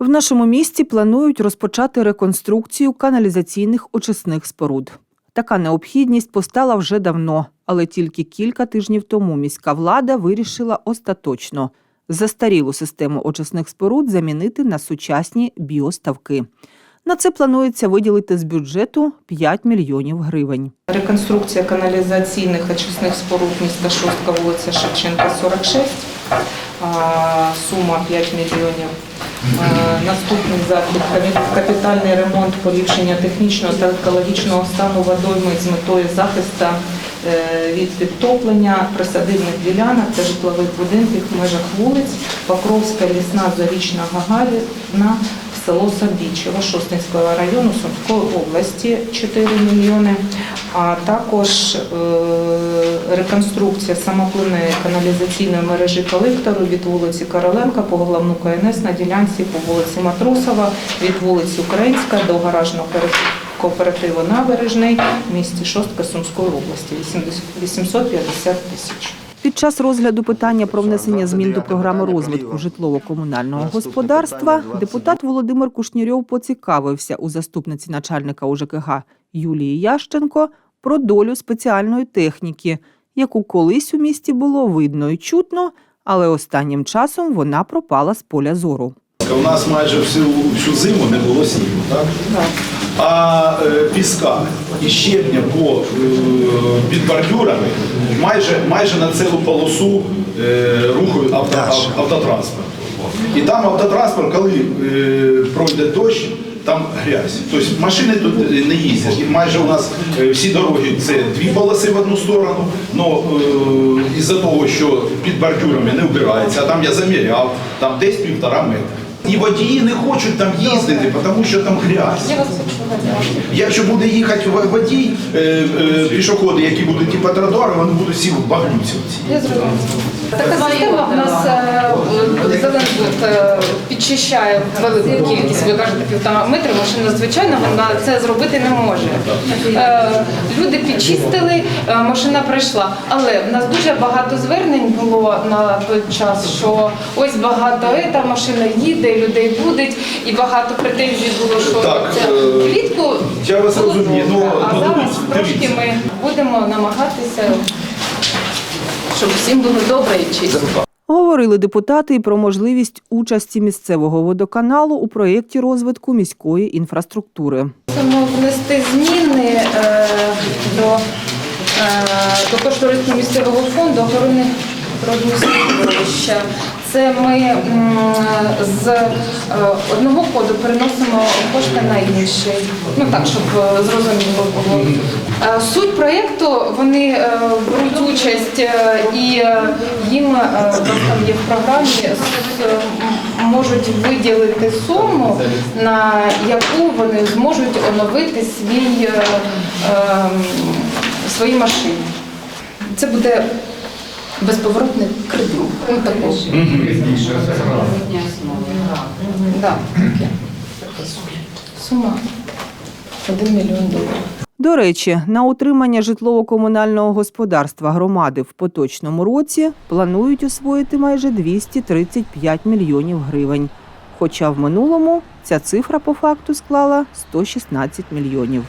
В нашому місті планують розпочати реконструкцію каналізаційних очисних споруд. Така необхідність постала вже давно, але тільки кілька тижнів тому міська влада вирішила остаточно застарілу систему очисних споруд замінити на сучасні біоставки. На це планується виділити з бюджету 5 мільйонів гривень. Реконструкція каналізаційних очисних споруд міста Шостка, вулиця Шевченка, 46, а, сума 5 мільйонів. Е, Наступний захід – капітальний ремонт, поліпшення технічного та екологічного стану водойми з метою захисту е, від підтоплення присадибних ділянок. Та житлових будинків в межах вулиць Покровська, Лісна, Зарічна, Гагаріна, село Сабічево Шостинського району Сумської області 4 мільйони, а також е, реконструкція самопливної каналізаційної мережі колектору від вулиці Короленка по головну КНС на ділянці по вулиці Матросова від вулиці Українська до гаражного кооперативу Набережний в місті Шостка Сумської області 80 850 тисяч. Під час розгляду питання про внесення змін до програми розвитку житлово-комунального господарства депутат Володимир Кушнірьов поцікавився у заступниці начальника УЖКГ Юлії Ященко про долю спеціальної техніки, яку колись у місті було видно і чутно, але останнім часом вона пропала з поля зору. У нас майже всю, всю зиму не було снігу, так? А е, піска і щебня по, е, під бордюрами майже, майже на цілу полосу е, руху авто, ав- автотранспорту. І там автотранспорт, коли пройде дощ, там грязь. Тобто машини тут не їздять. І майже у нас всі дороги це дві полоси в одну сторону, але із-за того, що під бордюрами не вбирається, а там я заміряв, там десь півтора метра. І водії не хочуть там їздити, тому що там грязь. Якщо буде їхати в- водій, е, е, пішоходи, які будуть типу тротуару, вони будуть всі в багнюці. Я зрозуміла. Така система в нас е, Зеленбуд підчищає велику кількість, ви кажете, півтора метрів, машина, звичайно, вона це зробити не може. Е, Люди підчистили, машина прийшла. Але в нас дуже багато звернень було на той час, що ось багато ета, машина їде, людей будуть, і багато претензій було, що Так, це е, влітку я вас було розумію, ну, а ну, зараз дивіться, трошки ми будемо намагатися щоб всім було добре і чисто. Говорили депутати і про можливість участі місцевого водоканалу у проєкті розвитку міської інфраструктури. Мусимо внести зміни е, до, е, до кошторису місцевого фонду охорони природного середовища. Це ми з е, одного коду переносимо кошти на інший. Ну так, щоб е, зрозуміло було. Е, Суть проєкту вони беруть участь і їм там є в програмі можуть виділити суму, на яку вони зможуть оновити свій, е, е, свої машини. Це буде безповоротний кредит. Ну, такого. Да, таке. Сума 1 мільйон доларів. До речі, на утримання житлово-комунального господарства громади в поточному році планують освоїти майже 235 мільйонів гривень. Хоча в минулому ця цифра по факту склала 116 мільйонів.